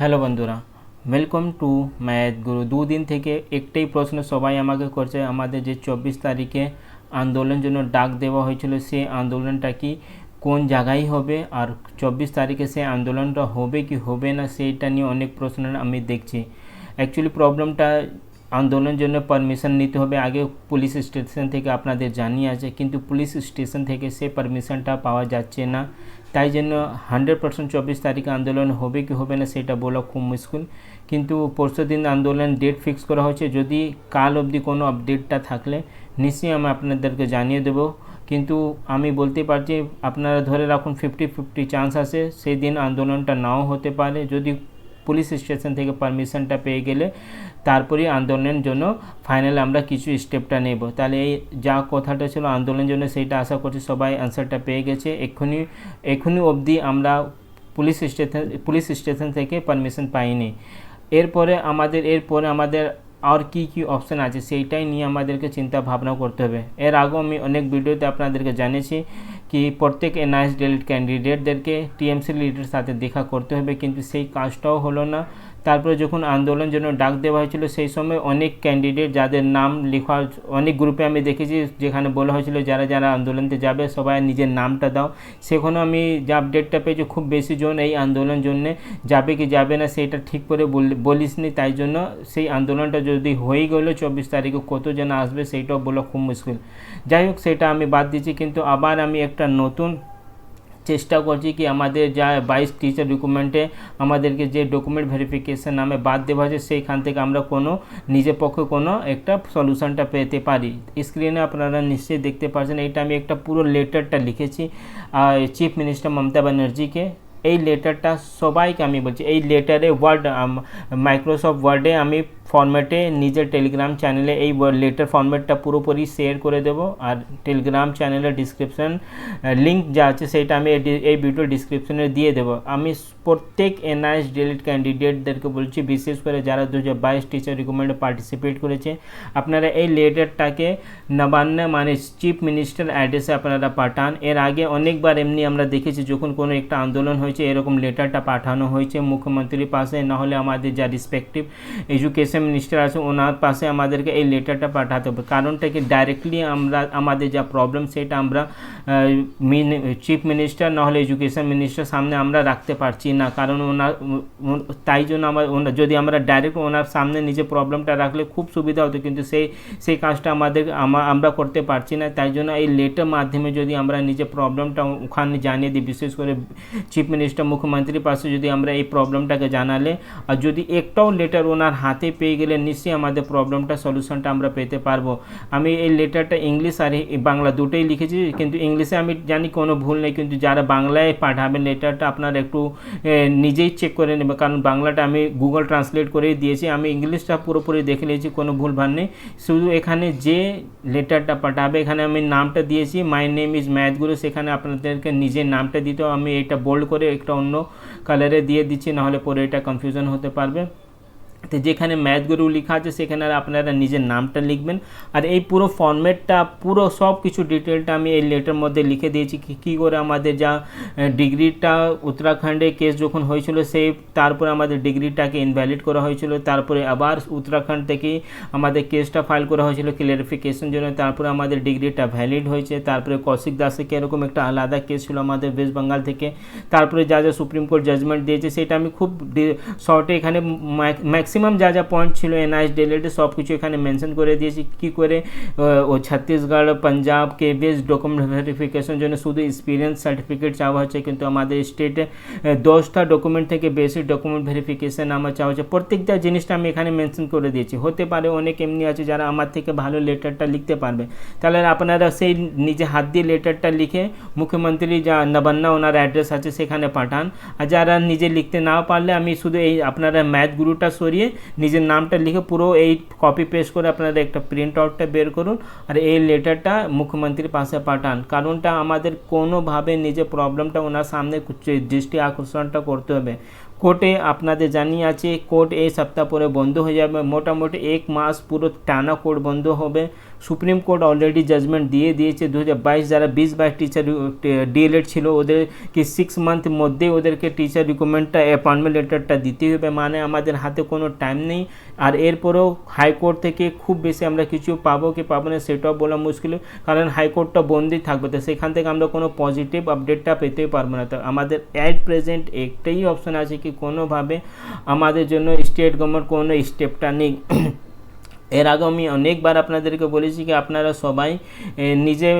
Hello বন্ধুরা welcome to math গুরু। দুদিন থেকে একটাই প্রশ্ন সবাই আমাকে করছে, আমাদের যে চব্বিশ তারিখে আন্দোলনের জন্য ডাক দেওয়া হয়েছিল, সেই আন্দোলনটা কি কোন জায়গায় হবে আর চব্বিশ তারিখে সেই আন্দোলনটা হবে কি হবে না, সেইটা নিয়ে অনেক প্রশ্ন আমি দেখছি। অ্যাকচুয়ালি প্রবলেমটা আন্দোলনের জন্য পারমিশন নিতে হবে, আগে পুলিশ স্টেশন থেকে আপনাদের জানিয়ে আছে, কিন্তু পুলিশ স্টেশন থেকে সে পারমিশনটা পাওয়া যাচ্ছে না। তাই জন্য হান্ড্রেড পার্সেন্ট চব্বিশ তারিখে আন্দোলন হবে কি হবে না সেটা বলা খুব মুশকিল। কিন্তু পরশু দিন আন্দোলন ডেট ফিক্স করা হয়েছে। যদি কাল অবধি কোনো আপডেটটা থাকলে নিশ্চয়ই আমি আপনাদেরকে জানিয়ে দেবো। কিন্তু আমি বলতে পারছি আপনারা ধরে রাখুন ফিফটি ফিফটি চান্স আছে। সেই দিন আন্দোলনটা নাও হতে পারে। যদি পুলিশ স্টেশন থেকে পারমিশনটা পেয়ে গেলে তারপরেই আন্দোলনের জন্য ফাইনাল আমরা কিছু স্টেপটা নেব। তাহলে এই যা কথাটা ছিল আন্দোলনের জন্য সেইটা আশা করছি সবাই অ্যান্সারটা পেয়ে গেছে। এক্ষুনি এক্ষুনি অবধি আমরা পুলিশ স্টেশন পুলিশ স্টেশন থেকে পারমিশন পাইনি। এরপরে আমাদের এরপরে আমাদের আর কি কি অপশান আছে সেইটাই নিয়ে আমাদেরকে চিন্তা ভাবনা করতে হবে। এর আগেও আমি অনেক ভিডিওতে আপনাদেরকে জানিয়েছি কি প্রত্যেক এনআইএস ডেলিট ক্যান্ডিডেটদেরকে টিএমসি লিডের সাথে দেখা করতে হবে, কিন্তু সেই কাজটাও হলো না। তারপরে যখন আন্দোলন জন্য ডাক দেওয়া হয়েছিল, সেই সময় অনেক ক্যান্ডিডেট যাদের নাম লেখা অনেক গ্রুপে আমি দেখেছি যেখানে বলা হয়েছিল, যারা যারা আন্দোলনতে যাবে, সবাই নিজের নামটা দাও। সেখানেও আমি যে আপডেটটা পেয়েছি, খুব বেশি জন এই আন্দোলন জন্যে যাবে কি যাবে না, সেটা ঠিক করে বলিস নি তাই জন্য সেই আন্দোলনটা যদি হয়ে গেলো চব্বিশ তারিখে, কত জন আসবে, সেইটাও বলা খুব মুশকিল। যাই হোক, সেটা আমি বাদ দিচ্ছি কিন্তু আবার আমি একটা নতুন চেষ্টা করছি কি আমাদের যা বাইশ টিচার ডকুমেন্টে আমাদেরকে যে ডকুমেন্ট ভেরিফিকেশান নামে বাদ দেওয়া হয়েছে, সেইখান থেকে আমরা কোনো নিজের পক্ষে কোনো একটা সলিউশনটা পেতে পারি। স্ক্রিনে আপনারা নিশ্চয়ই দেখতে পাচ্ছেন এইটা আমি একটা পুরো লেটারটা লিখেছি চিফ মিনিস্টার মমতা ব্যানার্জিকে এই লেটারটা সবাইকে আমি বলছি, এই লেটারে ওয়ার্ড মাইক্রোসফট ওয়ার্ডে আমি ফর্ম্যাটে নিজের টেলিগ্রাম চ্যানেলে এই লেটার ফর্ম্যাটটা পুরোপুরি শেয়ার করে দেবো আর টেলিগ্রাম চ্যানেলের ডিসক্রিপশান লিঙ্ক যা আছে সেটা আমি এই ভিডিও ডিসক্রিপশানে দিয়ে দেবো। আমি প্রত্যেক এনআইএস ডিলিট ক্যান্ডিডেটদেরকে বলছি, বিশেষ করে যারা দু হাজার বাইশ টিচার রিকমেন্ডে পার্টিসিপেট করেছে, আপনারা এই লেটারটাকে নবান্ন মানে চিফ মিনিস্টার অ্যাড্রেসে আপনারা পাঠান। এর আগে অনেকবার এমনি আমরা দেখেছি যখন কোনো একটা আন্দোলন হয়েছে এরকম লেটারটা পাঠানো হয়েছে মুখ্যমন্ত্রীর পাশে নাহলে আমাদের যা রিসপেক্টিভ এডুকেশন মিনিস্টার আছে, ওনার পাশে আমাদেরকে এই লেটারটা পাঠাতে হবে। কারণটা কি? ডাইরেক্টলি আমরা, আমাদের যা প্রবলেম সেটা আমরা চিফ মিনিস্টার নাহলে এডুকেশন মিনিস্টার সামনে আমরা রাখতে পারছি না। কারণ ওনার তাই জন্য আমার যদি আমরা ডাইরেক্ট ওনার সামনে নিজে প্রবলেমটা রাখলে খুব সুবিধা হতো, কিন্তু সেই সেই কাজটা আমাদের আমরা করতে পারছি না। তাই জন্য এই লেটার মাধ্যমে যদি আমরা নিজে প্রবলেমটা ওখানে জানিয়ে দিই, বিশেষ করে চিফ মিনিস্টার মুখ্যমন্ত্রীর পাশে যদি আমরা এই প্রবলেমটাকে জানালে, আর যদি একটাও লেটার ওনার হাতে পেয়ে গেলে নিশ্চয়ই আমাদের প্রবলেমটা সলিউশনটা আমরা পেতে পারব। আমি এই লেটারটা ইংলিশ আর বাংলা দুটোই লিখেছি, কিন্তু ইংলিশে আমি জানি কোনো ভুল নেই, কিন্তু যারা বাংলায় পাঠাবেন লেটারটা আপনারা একটু নিজেই চেক করে নেবে কারণ বাংলাটা আমি গুগল ট্রান্সলেট করেই দিয়েছি, আমি ইংলিশটা পুরোপুরি দেখে নিয়েছি, কোনো ভুল ভান নেই। শুধু এখানে যে লেটারটা পাঠাবে, এখানে আমি নামটা দিয়েছি মাই নেম ইজ ম্যাথগুলো সেখানে আপনাদেরকে নিজের নামটা দিতেও আমি এটা বোল্ড করে একটা অন্য কালারে দিয়ে দিচ্ছি নাহলে পরে এটা কনফিউশন হতে পারবে। তো যেখানে ম্যাথগুলো লেখা আছে, সেখানে আপনারা নিজের নামটা লিখবেন। আর এই পুরো ফর্মেটটা পুরো সব কিছু ডিটেলটা আমি এই লেটার মধ্যে লিখে দিয়েছি কী কী করে আমাদের যা ডিগ্রিটা উত্তরাখণ্ডে কেস যখন হয়েছিল সেই তারপরে আমাদের ডিগ্রিটাকে ইনভ্যালিড করা হয়েছিল, তারপরে আবার উত্তরাখণ্ড থেকে আমাদের কেসটা ফাইল করা হয়েছিল ক্লিয়ারিফিকেশন জন্য, তারপরে আমাদের ডিগ্রিটা ভ্যালিড হয়েছে, তারপরে কৌশিক দাসকে এরকম একটা আলাদা কেস ছিল আমাদের ওয়েস্ট বেঙ্গল থেকে, তারপরে যা যা সুপ্রিম কোর্ট জাজমেন্ট দিয়েছে, সেটা আমি খুব শর্টে এখানে ম্যাক্সিমাম যা যা পয়েন্ট ছিল এনআইএস ডিলেটে সব কিছু এখানে মেনশন করে দিয়েছি। কী করে? ও ছত্তিশগড় পাঞ্জাব কে বেস ডকুমেন্ট ভেরিফিকেশন জন্য শুধু এক্সপিরিয়েন্স সার্টিফিকেট চাওয়া হচ্ছে, কিন্তু আমাদের স্টেটে দশটা ডকুমেন্ট থেকে বেশি ডকুমেন্ট ভেরিফিকেশন আমার চাওয়া হচ্ছে। প্রত্যেকটা জিনিসটা আমি এখানে মেনশন করে দিয়েছি। হতে পারে অনেক এমনি আছে যারা আমার থেকে ভালো লেটারটা লিখতে পারবে। তাহলে আপনারা সেই নিজে হাত দিয়ে লেটারটা লিখে মুখ্যমন্ত্রী যা নবান্না ওনার অ্যাড্রেস আছে সেখানে পাঠান। আর যারা নিজে লিখতে না পারলে আমি শুধু এই আপনারা ম্যাথ গুরুটা সরিয়ে নিজের নামটা লিখে পুরো এই কপি পেস্ট করে আপনারা একটা প্রিন্ট আউটটা বের করুন আর এই লেটারটা মুখ্যমন্ত্রীর পাশে পাঠান। কারণটা আমাদের কোনোভাবে নিজের প্রবলেমটা ওনার সামনে দৃষ্টি আকর্ষণটা করতে হবে। কোর্টে আপনাদের জানিয়ে আছে, কোর্ট এই সপ্তাহ পরে বন্ধ হয়ে যাবে। মোটামুটি এক মাস পুরো টানা কোর্ট বন্ধ হবে। সুপ্রিম কোর্ট অলরেডি জাজমেন্ট দিয়ে দিয়েছে। দু হাজার বাইশ যারা বিশ বাইশ টিচার ডিএলএড ছিল, ওদেরকে সিক্স মান্থ মধ্যেই ওদেরকে টিচার রিকমেন্ডটা অ্যাপয়েন্টমেন্ট লেটারটা দিতে হবে। মানে আমাদের হাতে কোনো টাইম নেই। আর এরপরেও হাইকোর্ট থেকে খুব বেশি আমরা কিছু পাবো কি পাবো না সেটাও বলা মুশকিল। কারণ হাইকোর্টটা বন্ধই থাকবে। তো সেখান থেকে আমরা কোনো পজিটিভ আপডেটটা পেতে পারব না। তো আমাদের অ্যাট প্রেজেন্ট একটাই অপশন আছে কি, কোনোভাবে আমাদের জন্য স্টেট গভর্নমেন্ট কোনো স্টেপটা নেই। এর আগে আমি অনেকবার আপনাদেরকে বলেছি কি আপনারা সবাই নিজে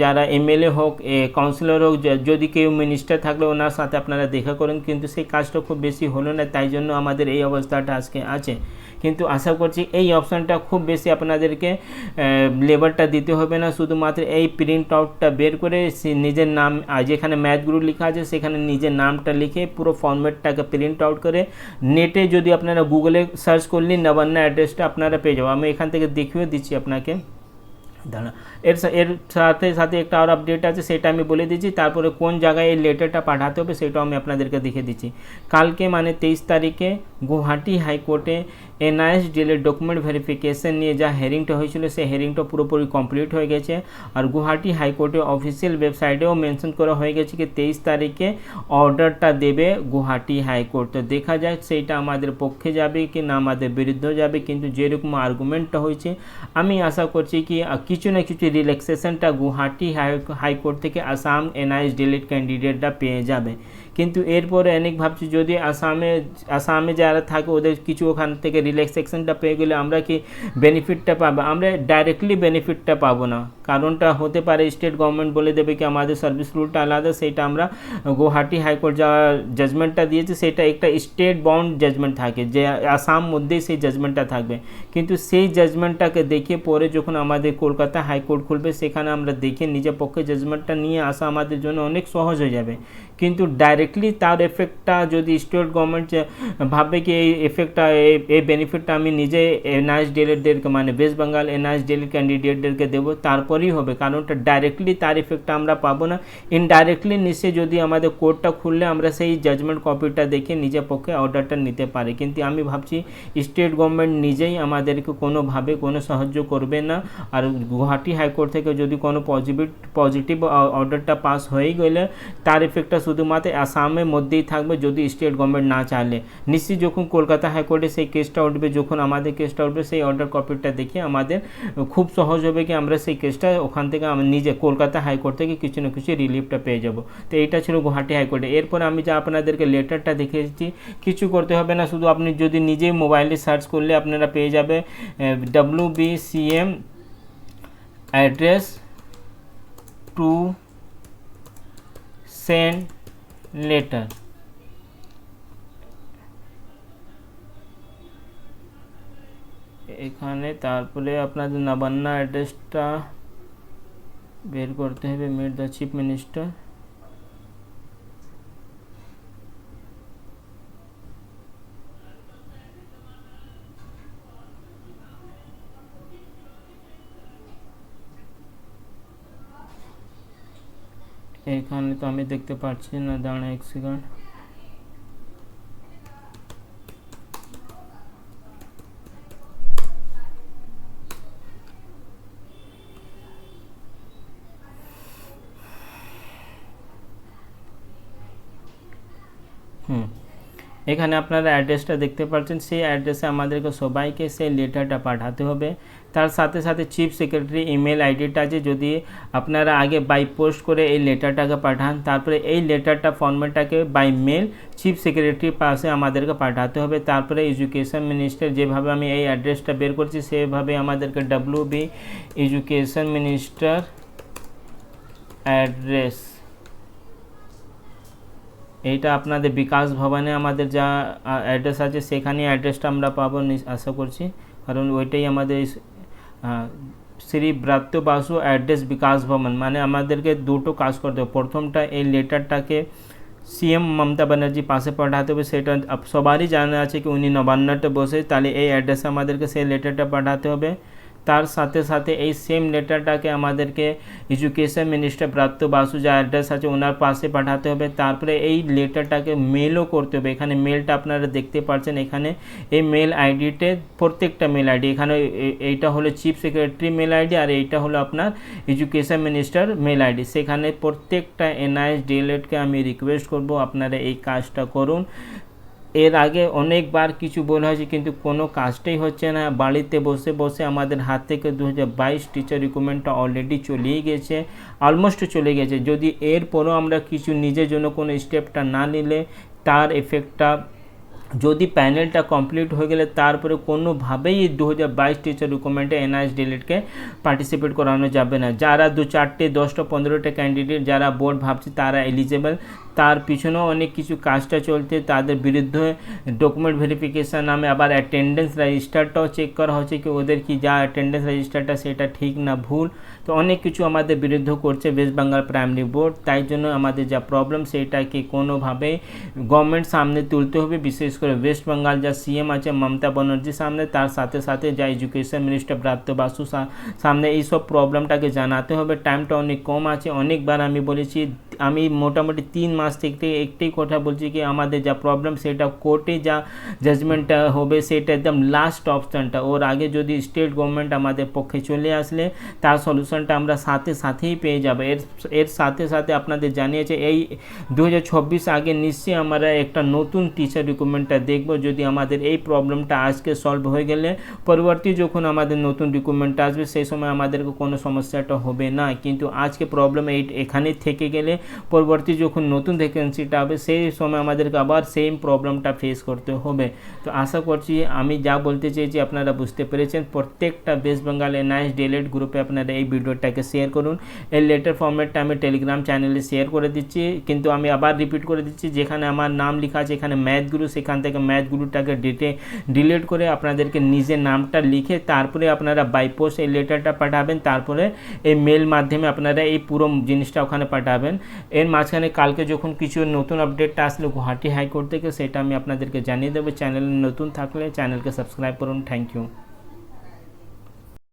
যারা এমএলএ হোক কাউন্সিলর হোক যদি কেউ মিনিস্টার থাকলে ওনার সাথে আপনারা দেখা করেন, কিন্তু সেই কাজটা খুব বেশি হলো না, তাই জন্য আমাদের এই অবস্থাটা আজকে আছে। কিন্তু আশা করছি এই অপশানটা খুব বেশি আপনাদেরকে লেবারটা দিতে হবে না। শুধুমাত্র এই প্রিন্ট আউটটা বের করে নিজের নাম যেখানে ম্যাথগুলো লেখা আছে, সেখানে নিজের নামটা লিখে পুরো ফর্মেটটাকে প্রিন্ট আউট করে নেটে যদি আপনারা গুগলে সার্চ করলেন নবান্না অ্যাড্রেসটা আপনারা পেয়ে যাব আমি এখান থেকে দেখিয়ে দিচ্ছি আপনাকে। দাঁড়া এর এর সাথে সাথে একটা আর আপডেট আছে, সেটা আমি বলে দিচ্ছি। তারপরে কোন জায়গায় এই লেটারটা পাঠাতে হবে সেটাও আমি আপনাদেরকে দেখে দিচ্ছি। কালকে মানে তেইশ তারিখে গুয়াহাটি হাইকোর্টে এনআইএস ডিলের ডকুমেন্ট ভেরিফিকেশন নিয়ে যা হেয়ারিংটা হয়েছিল, সেই হেয়ারিংটা পুরোপুরি কমপ্লিট হয়ে গেছে। আর গুয়াহাটি হাইকোর্টে অফিসিয়াল ওয়েবসাইটেও মেনশন করা হয়ে গেছে কি তেইশ তারিখে অর্ডারটা দেবে গুয়াহাটি হাইকোর্ট। তো দেখা যায় সেইটা আমাদের পক্ষে যাবে কি না, আমাদের বিরুদ্ধে যাবে। কিন্তু যেরকম আর্গুমেন্টটা হয়েছে, আমি আশা করছি কি কিছু না কিছু রিল্যাক্সেশনটা গুয়াহাটি হাই হাইকোর্ট থেকে আসাম এনআইএস ডিলিট ক্যান্ডিডেটরা পেয়ে যাবে। কিন্তু এরপরে অনেক ভাবছি, যদি আসামে আসামে যারা থাকে, ওদের কিছু ওখান থেকে রিল্যাক্সেশনটা পেয়ে গেলে আমরা কি বেনিফিটটা পাবো? আমরা ডাইরেক্টলি বেনিফিটটা পাবো না। কারণটা হতে পারে স্টেট গভর্নমেন্ট বলে দেবে কি আমাদের সার্ভিস রুলটা আলাদা, সেটা আমরা গুয়াহাটি হাইকোর্ট যা জাজমেন্টটা দিয়েছে, সেটা একটা স্টেট বাউন্ড জাজমেন্ট থাকে, যে আসাম মধ্যেই সেই জাজমেন্টটা থাকবে। কিন্তু সেই জাজমেন্টটাকে দেখে পরে যখন আমাদের কলকাতা হাইকোর্ট খুলবে, সেখানে আমরা দেখে নিজের পক্ষে জাজমেন্টটা নিয়ে আসা আমাদের জন্য অনেক সহজ হয়ে যাবে। কিন্তু ডাইরেক্টলি তার এফেক্টটা যদি স্টেট গভর্নমেন্ট ভাববে কি এই এফেক্টটা এই বেনিফিটটা আমি নিজে এনআইএস ডিএলএডদেরকে মানে ওয়েস্ট বেঙ্গল এনআইএস ডিএলএড ক্যান্ডিডেটদেরকে দেবো, তারপরেই হবে। কারণটা ডাইরেক্টলি তার এফেক্টটা আমরা পাবো না। ইনডাইরেক্টলি নিশ্চয়ই যদি আমাদের কোর্টটা খুললে আমরা সেই জাজমেন্ট কপিটা দেখে নিজের পক্ষে অর্ডারটা নিতে পারি। কিন্তু আমি ভাবছি স্টেট গভর্নমেন্ট নিজেই আমাদেরকে কোনোভাবে কোনো সাহায্য করবে না। আর গুয়াহাটি হাইকোর্ট থেকে যদি কোনো পজিটিভ পজিটিভ অর্ডারটা পাস হয়ে গেলে তার এফেক্টটা শুধুমাত্র আসামের মধ্যেই থাকবে যদি স্টেট গভর্নমেন্ট না চাইলে নিশ্চয়ই যখন কলকাতা হাইকোর্টে সেই কেসটা উঠবে, যখন আমাদের কেসটা উঠবে, সেই অর্ডার কপিটা দেখে আমাদের খুব সহজ হবে কি আমরা সেই কেসটা ওখান থেকে আমি নিজে কলকাতা হাইকোর্ট থেকে কিছু না কিছু রিলিফটা পেয়ে যাব। তো এইটা ছিল গুয়াহাটি হাইকোর্টে এরপর আমি যা আপনাদেরকে লেটারটা দেখিয়েছি কিছু করতে হবে না, শুধু আপনি যদি নিজেই মোবাইলে সার্চ করলে আপনারা পেয়ে যাবে W B C M address to send letter এখানে তারপরে আপনাদের নবান্না অ্যাড্রেসটা বের করতে হবে মিট দ্য চিফ মিনিস্টার এখানে তো আমি দেখতে পাচ্ছি না দাঁড়া এক সেকেন্ড হুম। এখানে আপনারা অ্যাড্রেসটা দেখতে পাচ্ছেন। সেই অ্যাড্রেসে আমাদেরকে সবাইকে সেই লেটারটা পাঠাতে হবে। তার সাথে সাথে চিফ সেক্রেটারি ইমেল আইডিটা আছে। যদি আপনারা আগে বাই পোস্ট করে এই লেটারটাকে পাঠান, তারপরে এই লেটারটা ফর্মেটটাকে বাই মেল চিফ সেক্রেটারির পাশে আমাদেরকে পাঠাতে হবে। তারপরে এডুকেশন মিনিস্টার যেভাবে আমি এই অ্যাড্রেসটা বের করছি, সেভাবে আমাদেরকে W B education minister address এইটা আপনাদের বিকাশ ভবনে আমাদের যা অ্যাড্রেস আছে সেখানে অ্যাড্রেসটা আমরা পাবো আশা করছি। কারণ ওইটাই আমাদের শ্রী ব্রাত্য বাসু অ্যাড্রেস বিকাশ ভবন। মানে আমাদেরকে দুটো কাজ করতে হবে। প্রথমটা, এই লেটারটাকে সিএম মমতা ব্যানার্জি পাশে পাঠাতে হবে। সেটা সবারই জানা আছে কি উনি নবান্নতে বসে, তাহলে এই অ্যাড্রেসে আমাদেরকে সেই লেটারটা পাঠাতে হবে। তার সাথে সাথে এই সেম লেটারটাকে আমাদেরকে এডুকেশন মিনিস্টার প্রাপ্ত বাসু যা অ্যাড্রেস আছে ওনার পাশে পাঠাতে হবে। তারপরে এই লেটারটাকে মেলও করতে হবে। এখানে মেলটা আপনারা দেখতে পাচ্ছেন। এখানে এই মেল আইডিতে প্রত্যেকটা মেল আইডি এখানে এইটা হলো চিফ সেক্রেটারি মেল আইডি আর এইটা হলো আপনার এডুকেশন মিনিস্টার মেল আইডি সেখানে প্রত্যেকটা এনআইএস ডিএলএডকে আমি রিকোয়েস্ট করব। আপনারা এই কাজটা করুন। এর আগে অনেকবার কিছু বলা হয়েছে, কিন্তু কোনো কাজটাই হচ্ছে না। বাড়িতে বসে বসে আমাদের হাত থেকে দু হাজার বাইশ টিচার রিক্রুটমেন্টটা অলরেডি চলেই গেছে অলমোস্ট চলে গেছে। যদি এরপরও আমরা কিছু নিজের জন্য কোনো স্টেপটা না নিলে, তার এফেক্টটা যদি প্যানেলটা কমপ্লিট হয়ে গেলে, তারপরে কোনোভাবেই দু হাজার বাইশ টিচার রিক্রুটমেন্টে এনআইএস ডিলেটকে পার্টিসিপেট করানো যাবে না। যারা দু চারটে, দশটা, পনেরোটা ক্যান্ডিডেট যারা বোর্ড ভাবছে, তারা এলিজেবল তার পিছনেও অনেক কিছু কাজটা চলতে তাদের বিরুদ্ধে ডকুমেন্ট ভেরিফিকেশান নামে আবার অ্যাটেন্ডেন্স রেজিস্টারটাও চেক করা হচ্ছে কি ওদের কি যা অ্যাটেন্ডেন্স রেজিস্টারটা সেটা ঠিক না, ভুল। তো অনেক কিছু আমাদের বিরুদ্ধে করছে ওয়েস্ট বেঙ্গল প্রাইমারি বোর্ড তাই জন্য আমাদের যা প্রবলেম সেটাকে কোনোভাবে গভর্নমেন্ট সামনে তুলতে হবে। বিশেষ করে ওয়েস্ট বেঙ্গল যা সিএম আছে, মমতা ব্যানার্জির সামনে, তার সাথে সাথে যা এডুকেশন মিনিস্টার প্রাপ্ত বাসু সামনে এইসব প্রবলেমটাকে জানাতে হবে। টাইমটা অনেক কম আছে। অনেকবার আমি বলেছি, আমি মোটামুটি তিন মাস থেকে একটাই কথা বলছি কি, আমাদের যা প্রবলেম সেটা কোর্টে যা জাজমেন্টটা হবে সেটা একদম লাস্ট অপশানটা ওর আগে যদি স্টেট গভর্নমেন্ট আমাদের পক্ষে চলে আসলে, তার সলিউশনটা আমরা সাথে সাথেই পেয়ে যাব। এর এর সাথে সাথে আপনাদের জানিয়েছে, এই দু আগে নিশ্চয়ই আমরা একটা নতুন টিচার রিক্রুটমেন্টটা দেখব। যদি আমাদের এই প্রবলেমটা আজকে সলভ হয়ে গেলে, পরবর্তী যখন আমাদের নতুন রিক্রুটমেন্ট আসবে, সেই সময় আমাদেরকে কোনো সমস্যাটা হবে না। কিন্তু আজকে প্রবলেম এই, এখানে থেকে গেলে, পরবর্তী যখন নতুন ভ্যাকেন্সিটা হবে, সেই সময় আমাদেরকে আবার সেম প্রবলেমটা ফেস করতে হবে। তো আশা করছি আমি যা বলতে চেয়েছি আপনারা বুঝতে পেরেছেন। প্রত্যেকটা ওয়েস্ট বেঙ্গল এনআইএস ডিএলএড গ্রুপে আপনারা এই ভিডিওটাকে শেয়ার করুন। এই লেটার ফর্মেটটা আমি টেলিগ্রাম চ্যানেলে শেয়ার করে দিচ্ছি। কিন্তু আমি আবার রিপিট করে দিচ্ছি, যেখানে আমার নাম লেখা আছে, এখানে ম্যাথ গুরু সেখান থেকে ম্যাথ গুরুটাকে ডিটে ডিলিট করে আপনাদেরকে নিজের নামটা লিখে তারপরে আপনারা বাই পোস্ট এই লেটারটা পাঠাবেন। তারপরে এই মেল মাধ্যমে আপনারা এই পুরো জিনিসটা ওখানে পাঠাবেন। এর মাঝখানে কালকে যখন কিছু নতুন আপডেটটা আসলে গুয়াহাটি হাইকোর্ট থেকে, সেটা আমি আপনাদেরকে জানিয়ে দেবো। চ্যানেল নতুন থাকলে চ্যানেলকে সাবস্ক্রাইব করুন। Thank you